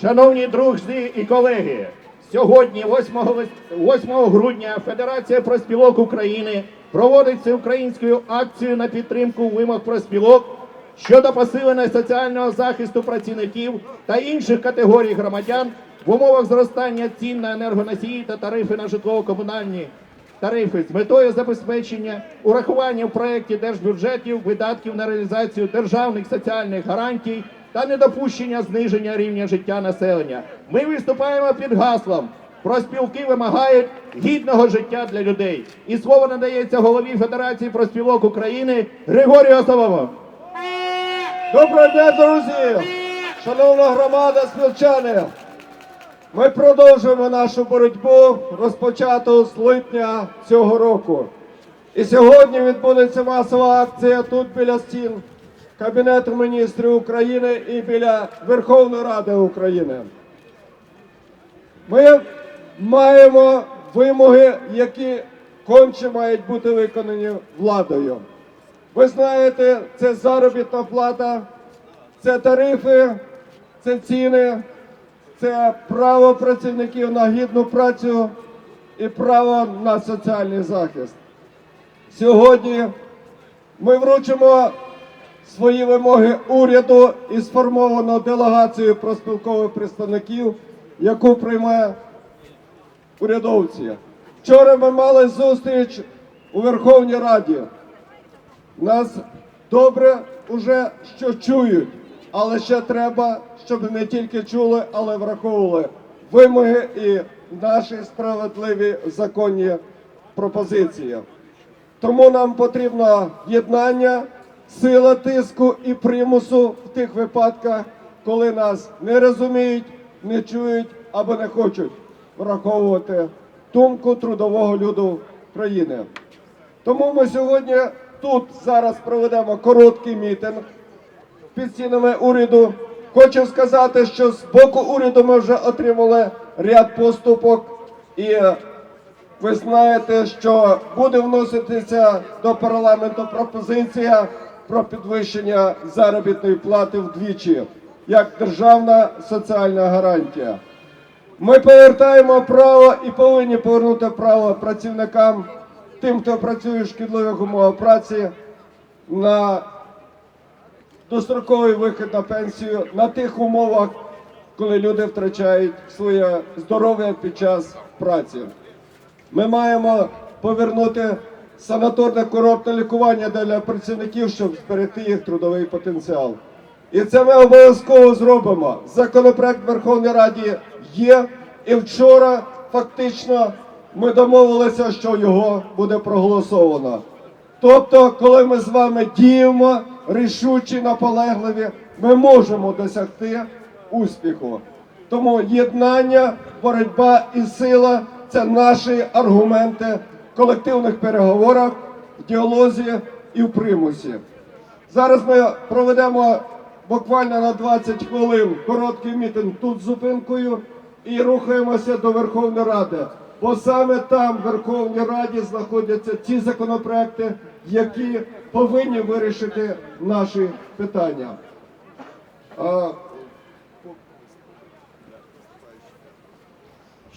Шановні друзі і колеги, сьогодні, 8, 8 грудня, Федерація проспілок України проводить всеукраїнську акцію на підтримку вимог проспілок щодо посилення соціального захисту працівників та інших категорій громадян в умовах зростання цін на енергоносії та тарифи на житлово-комунальні тарифи з метою забезпечення урахування в проєкті держбюджетів видатків на реалізацію державних соціальних гарантій та недопущення зниження рівня життя населення. Ми виступаємо під гаслом. Проспілки вимагають гідного життя для людей. І слово надається голові Федерації проспілок України Григорію Осовому. Доброго дня, друзі! Шановна громада, спілчани! Ми продовжуємо нашу боротьбу, розпочату з липня цього року. І сьогодні відбудеться масова акція тут біля стін Кабінету міністрів України і біля Верховної Ради України. Ми маємо вимоги, які конче мають бути виконані владою. Ви знаєте, це заробітна плата, це тарифи, це ціни, це право працівників на гідну працю і право на соціальний захист. Сьогодні ми вручимо свої вимоги уряду і сформовано делегацію проспілкових представників, яку прийме урядовці. Вчора ми мали зустріч у Верховній Раді. Нас добре уже що чують, але ще треба, щоб не тільки чули, але враховували вимоги і наші справедливі законні пропозиції. Тому нам потрібно єднання, сила тиску і примусу в тих випадках, коли нас не розуміють, не чують або не хочуть враховувати думку трудового люду країни. Тому ми сьогодні тут зараз проведемо короткий мітинг під стінами уряду. Хочу сказати, що з боку уряду ми вже отримали ряд поступок, і е, ви знаєте, що буде вноситися до парламенту пропозиція про підвищення заробітної плати вдвічі як державна соціальна гарантія. Ми повертаємо право і повинні повернути право працівникам, тим, хто працює в шкідливих умовах праці, на достроковий вихід на пенсію на тих умовах, коли люди втрачають своє здоров'я під час праці. Ми маємо повернути санаторне курортне лікування для працівників, щоб зберегти їх трудовий потенціал. І це ми обов'язково зробимо. Законопроект в Верховній Раді є, і вчора фактично ми домовилися, що його буде проголосовано. Тобто, коли ми з вами діємо рішучі, наполегливі, ми можемо досягти успіху. Тому єднання, боротьба і сила це наші аргументи в колективних переговорах, в діалозі і в примусі. Зараз ми проведемо буквально на 20 хвилин короткий мітинг тут з зупинкою і рухаємося до Верховної Ради. Бо саме там, в Верховній Раді, знаходяться ті законопроекти, які повинні вирішити наші питання.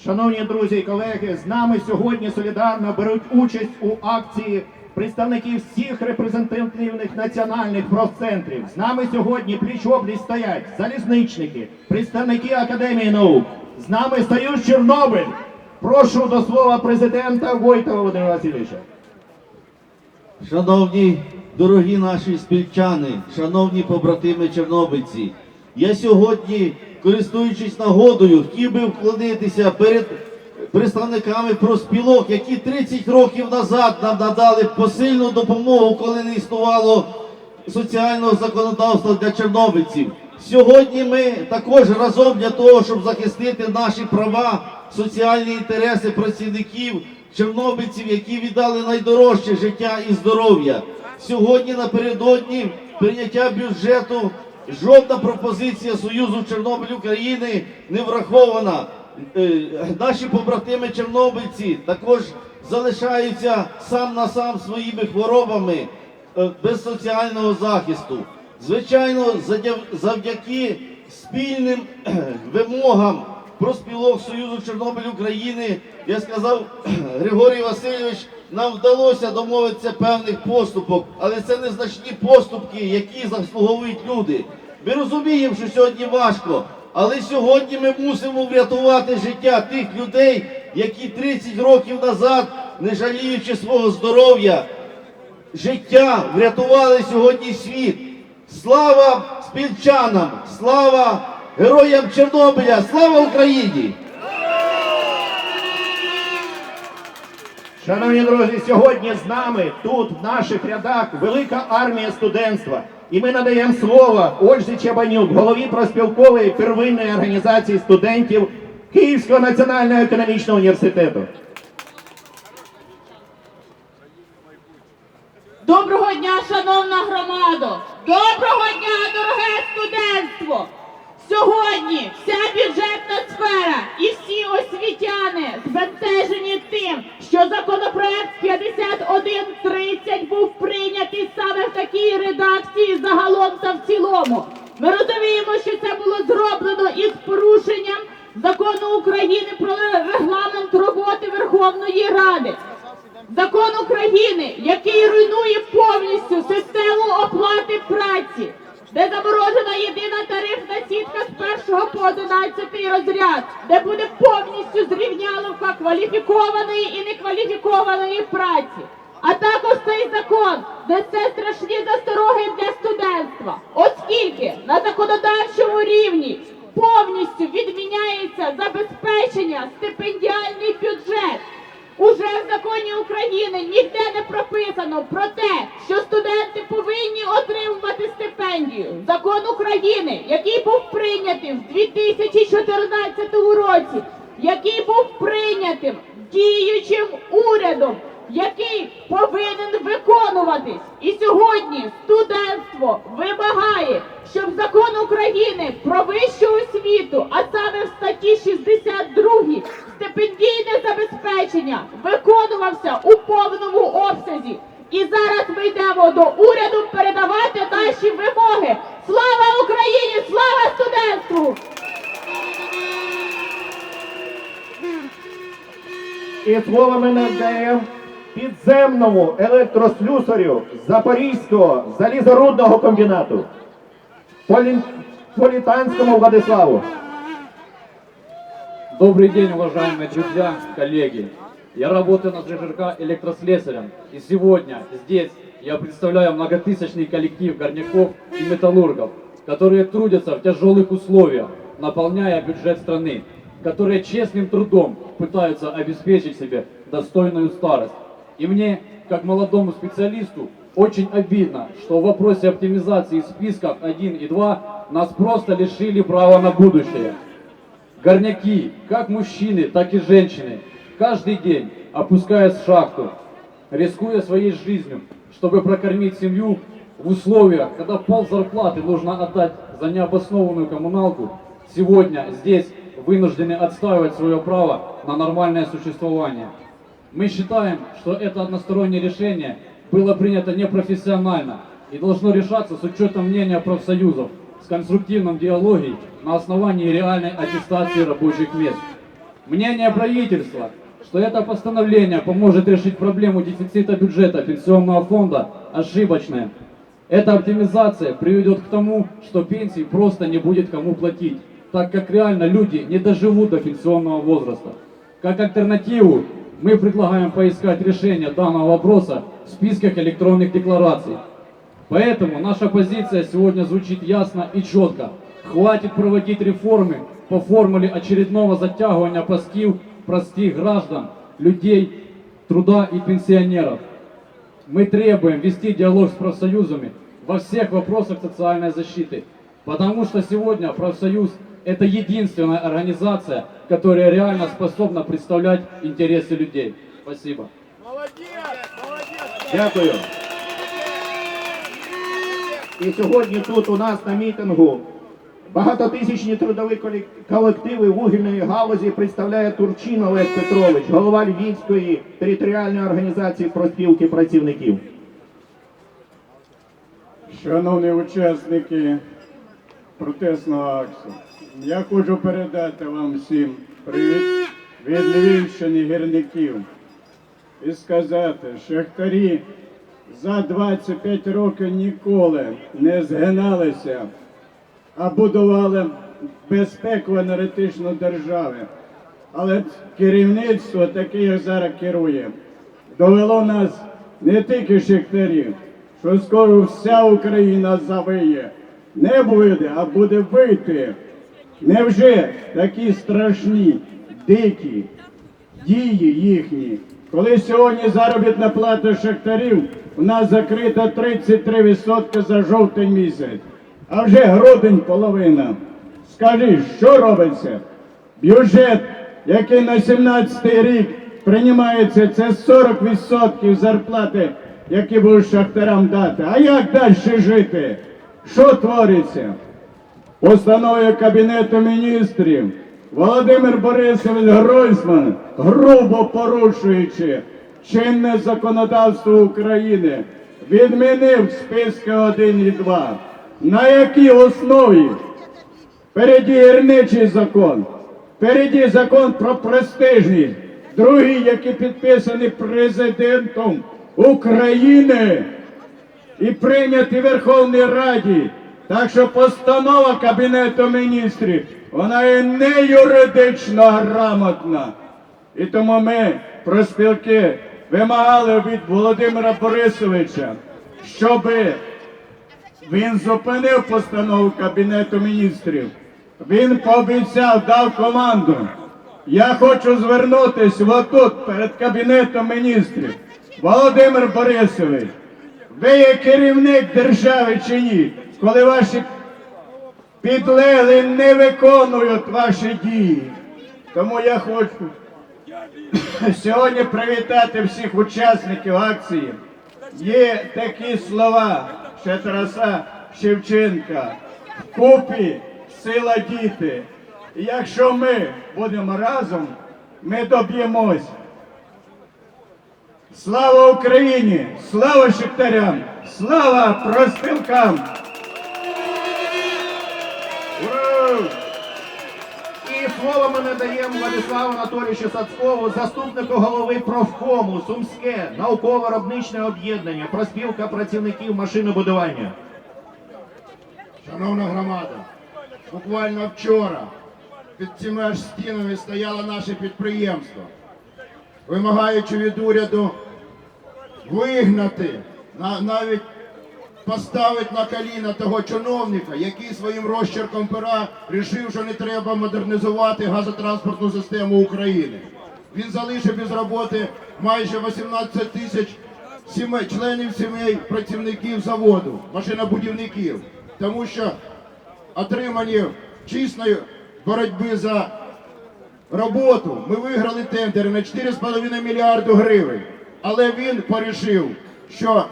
Шановні друзі і колеги, з нами сьогодні солідарно беруть участь у акції представники всіх репрезентативних національних профцентрів. З нами сьогодні пліч-опліч стоять залізничники, представники Академії наук. З нами Союз Чорнобиль. Прошу до слова президента Войтова Володимира Васильовича. Шановні дорогі наші спільчани, шановні побратими чорнобильці, я сьогодні, користуючись нагодою, хотів би вклонитися перед представниками проспілок, які 30 років назад нам надали посильну допомогу, коли не існувало соціального законодавства для чорнобильців. Сьогодні ми також разом для того, щоб захистити наші права, соціальні інтереси працівників, чорнобильців, які віддали найдорожче життя і здоров'я. Сьогодні напередодні прийняття бюджету жодна пропозиція Союзу Чорнобиль України не врахована. Е, Наші побратими чорнобильці також залишаються сам на сам своїми хворобами е, без соціального захисту. Звичайно, завдяки спільним вимогам профспілок Союзу Чорнобиль України, я сказав, Григорій Васильович, нам вдалося домовитися певних поступок, але це незначні поступки, які заслуговують люди. Ми розуміємо, що сьогодні важко, але сьогодні ми мусимо врятувати життя тих людей, які 30 років назад, не жаліючи свого здоров'я, життя врятували сьогодні світ. Слава спільчанам! Слава героям Чорнобиля! Слава Україні! Шановні друзі, сьогодні з нами тут, в наших рядах, велика армія студентства. І ми надаємо слово Ользі Чабанюк, голові проспілкової первинної організації студентів Київського національного економічного університету. Доброго дня, шановна громадо! Доброго дня, дороге студентство! Сьогодні вся бюджетна сфера і всі освітяни збентежені тим, що законопроект 5130 був прийнятий саме в такій редакції загалом та в цілому. Ми розуміємо, що це було зроблено із порушенням закону України про регламент роботи Верховної Ради. Закон України, який руйнує повністю систему оплати праці, де заморожена єдина тарифна сітка з 1 по 11 розряд, де буде повністю зрівняловка кваліфікованої і некваліфікованої праці. А також цей закон несе страшні застороги для студентства, оскільки на законодавчому рівні повністю відміняється забезпечення стипендіальний бюджет. Уже в законі України ніде не прописано про те, що студенти повинні отримувати стипендію. Закон України, який був прийнятий в 2014 році, який був прийнятим діючим урядом, який повинен виконуватись. І сьогодні студентство вимагає, щоб закон України про вищу освіту, а саме в статті 62 стипендійне забезпечення виконувався у повному обсязі. І зараз ми йдемо до уряду передавати наші вимоги. Слава Україні! Слава студентству! І слово ми надаємо підземному електрослюсарю Запорізького залізорудного комбінату Полі... Політанському Владиславу. Добрый день, уважаемые друзья, коллеги. Я работаю на ЖЖРК электрослесарем. И сегодня здесь я представляю многотысячный коллектив горняков и металлургов, которые трудятся в тяжелых условиях, наполняя бюджет страны, которые честным трудом пытаются обеспечить себе достойную старость. И мне, как молодому специалисту, очень обидно, что в вопросе оптимизации списков 1 и 2 нас просто лишили права на будущее. Горняки, как мужчины, так и женщины, каждый день опускаясь в шахту, рискуя своей жизнью, чтобы прокормить семью в условиях, когда пол зарплаты нужно отдать за необоснованную коммуналку, сегодня здесь вынуждены отстаивать свое право на нормальное существование. Мы считаем, что это одностороннее решение было принято непрофессионально и должно решаться с учетом мнения профсоюзов, с конструктивным диалогом на основании реальной аттестации рабочих мест. Мнение правительства, что это постановление поможет решить проблему дефицита бюджета пенсионного фонда, ошибочное. Эта оптимизация приведет к тому, что пенсии просто не будет кому платить, так как реально люди не доживут до пенсионного возраста. Как альтернативу мы предлагаем поискать решение данного вопроса в списках электронных деклараций. Поэтому наша позиция сегодня звучит ясно и четко. Хватит проводить реформы по формуле очередного затягивания паскив простых граждан, людей, труда и пенсионеров. Мы требуем вести диалог с профсоюзами во всех вопросах социальной защиты, потому что сегодня профсоюз – это единственная организация, которая реально способна представлять интересы людей. Спасибо. Дякую. І сьогодні тут у нас на мітингу Багатотисячні трудові колективи вугільної галузі представляє Турчин Олег Петрович, голова Львівської територіальної організації проспілки працівників. Шановні учасники протестного акцію. Я хочу передати вам всім привіт від Львівщини гірників і сказати, шахтарі за 25 років ніколи не згиналися, а будували безпеку енергетичну держави. Але керівництво, таке, як зараз керує, довело нас не тільки шахтарів, що скоро вся Україна завиє. Не буде, а буде вийти. Невже такі страшні, дикі дії їхні? Коли сьогодні заробітна плата шахтарів у нас закрита 33% за жовтень місяць, а вже грудень половина. Скажи, що робиться? Бюджет, який на 17-й рік приймається, це 40% зарплати, які будуть шахтарям дати. А як далі жити? Що твориться? Постановою Кабінету міністрів Володимир Борисович Гройсман, грубо порушуючи чинне законодавство України, відмінив списки 1 і 2. На якій основі? Впереді гірничий закон, впереді закон про престижність, другий, який підписаний президентом України і прийнятий Верховній Раді. Так що постанова Кабінету міністрів, вона є не юридично грамотна. І тому ми, проспілки, вимагали від Володимира Борисовича, щоби він зупинив постанову Кабінету міністрів. Він пообіцяв, дав команду. Я хочу звернутися отут перед Кабінетом міністрів. Володимир Борисович, ви є керівник держави чи ні? Коли ваші підлеглі не виконують ваші дії. Тому я хочу сьогодні привітати всіх учасників акції. Є такі слова ще Тараса Шевченка. Вкупі сила діти. І якщо ми будемо разом, ми доб'ємось. Слава Україні! Слава шептарям! Слава проспілкам! Слово ми надаємо Владиславу Анатолійовичу Сацкову, заступнику голови профкому Сумське науково-виробничне об'єднання, проспілка працівників машинобудування. Шановна громада, буквально вчора під цими аж стінами стояло наше підприємство, вимагаючи від уряду вигнати, навіть поставити на коліна того чиновника, який своїм розчерком пера рішив, що не треба модернізувати газотранспортну систему України. Він залишив без роботи майже 18 тисяч сімей, членів сімей працівників заводу, машинобудівників, тому що отримані чесної боротьби за роботу. Ми виграли тендери на 4,5 мільярди гривень. Але він порішив, що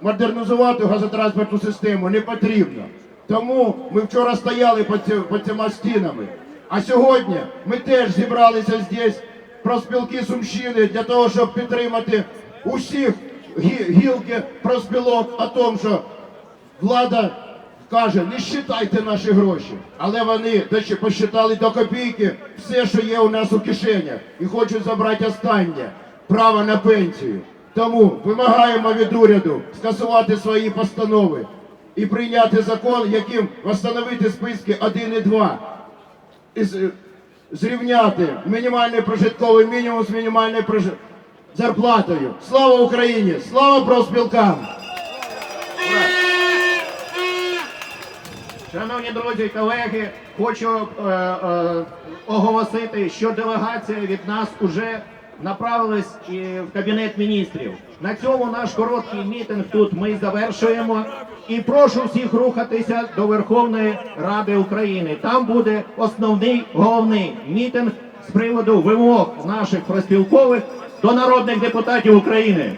модернізувати газотранспортну систему не потрібно. Тому ми вчора стояли під, цими стінами. А сьогодні ми теж зібралися здесь проспілки Сумщини для того, щоб підтримати усіх гі- гілки проспілок о тому, що влада каже, не считайте наші гроші. Але вони посчитали до копійки все, що є у нас у кишенях, і хочуть забрати останнє право на пенсію. Тому вимагаємо від уряду скасувати свої постанови і прийняти закон, яким встановити списки 1 і 2. І зрівняти мінімальний прожитковий мінімум з мінімальною прожи- зарплатою. Слава Україні! Слава профспілкам! Шановні друзі колеги, хочу е, е, оголосити, що делегація від нас уже направилась і в кабінет міністрів. На цьому наш короткий мітинг тут ми завершуємо. І прошу всіх рухатися до Верховної Ради України. Там буде основний головний мітинг з приводу вимог наших проспілкових до народних депутатів України.